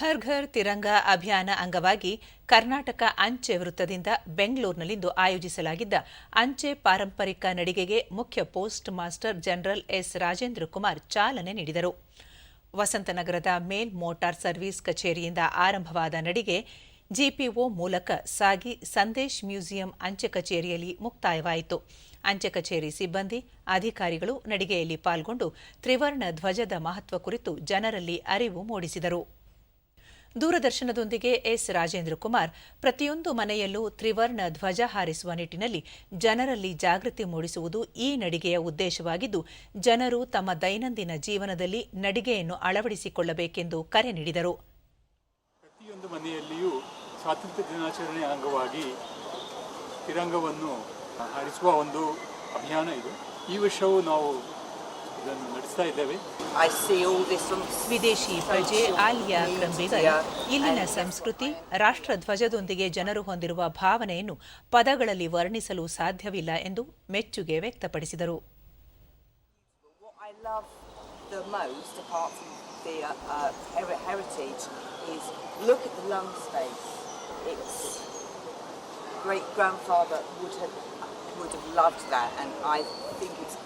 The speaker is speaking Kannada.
ಹರ್ ಘರ್ ತಿರಂಗ ಅಭಿಯಾನ ಅಂಗವಾಗಿ ಕರ್ನಾಟಕ ಅಂಚೆ ವೃತ್ತದಿಂದ ಬೆಂಗಳೂರಿನಲ್ಲಿಂದು ಆಯೋಜಿಸಲಾಗಿದ್ದ ಅಂಚೆ ಪಾರಂಪರಿಕ ನಡಿಗೆಗೆ ಮುಖ್ಯ post master general S Rajendra Kumar ಚಾಲನೆ ನೀಡಿದರು. ವಸಂತನಗರದ ಮೇಲ್ ಮೋಟಾರ್ ಸರ್ವಿಸ್ ಕಚೇರಿಯಿಂದ ಆರಂಭವಾದ ನಡಿಗೆ ಜಿಪಿಒ ಮೂಲಕ ಸಾಗಿ ಸಂದೇಶ್ ಮ್ಯೂಸಿಯಂ ಅಂಚೆ ಕಚೇರಿಯಲ್ಲಿ ಮುಕ್ತಾಯವಾಯಿತು. ಅಂಚೆ ಕಚೇರಿ ಸಿಬ್ಬಂದಿ, ಅಧಿಕಾರಿಗಳು ನಡಿಗೆಯಲ್ಲಿ ಪಾಲ್ಗೊಂಡು ತ್ರಿವರ್ಣ ಧ್ವಜದ ಮಹತ್ವ ಕುರಿತು ಜನರಲ್ಲಿ ಅರಿವು ಮೂಡಿಸಿದರು. ದೂರದರ್ಶನದೊಂದಿಗೆ ಎಸ್. ರಾಜೇಂದ್ರ ಕುಮಾರ್, ಪ್ರತಿಯೊಂದು ಮನೆಯಲ್ಲೂ ತ್ರಿವರ್ಣ ಧ್ವಜ ಹಾರಿಸುವ ನಿಟ್ಟಿನಲ್ಲಿ ಜನರಲ್ಲಿ ಜಾಗೃತಿ ಮೂಡಿಸುವುದು ಈ ನಡಿಗೆಯ ಉದ್ದೇಶವಾಗಿದ್ದು, ಜನರು ತಮ್ಮ ದೈನಂದಿನ ಜೀವನದಲ್ಲಿ ನಡಿಗೆಯನ್ನು ಅಳವಡಿಸಿಕೊಳ್ಳಬೇಕೆಂದು ಕರೆ ನೀಡಿದರು. ಪ್ರತಿಯೊಂದು ಮನೆಯಲ್ಲಿಯೂ ಸ್ವಾತಂತ್ರ್ಯ ದಿನಾಚರಣೆ ಅಂಗವಾಗಿ ತಿರಂಗವನ್ನು ಹಾರಿಸುವ ಒಂದು ಅಭಿಯಾನ ಇದು. ಈ ವರ್ಷವೂ ನಾವು ಹೋಗ್ತಾ ಇದ್ದೇವೆ ವಿದೇಶಿ ಪ್ರಜೆ ಅಲ್ಯ ಕಂಬಿಗರ್ ಇಲ್ಲಿನ ಸಂಸ್ಕೃತಿ ರಾಷ್ಟ್ರ ಧ್ವಜದೊಂದಿಗೆ ಜನರು ಹೊಂದಿರುವ ಭಾವನೆಯನ್ನು ಪದಗಳಲ್ಲಿ ವರ್ಣಿಸಲು ಸಾಧ್ಯವಿಲ್ಲ ಎಂದು ಮೆಚ್ಚುಗೆ ವ್ಯಕ್ತಪಡಿಸಿದರು. Uh, uh, Great grandfather would have would have loved that, and I think it's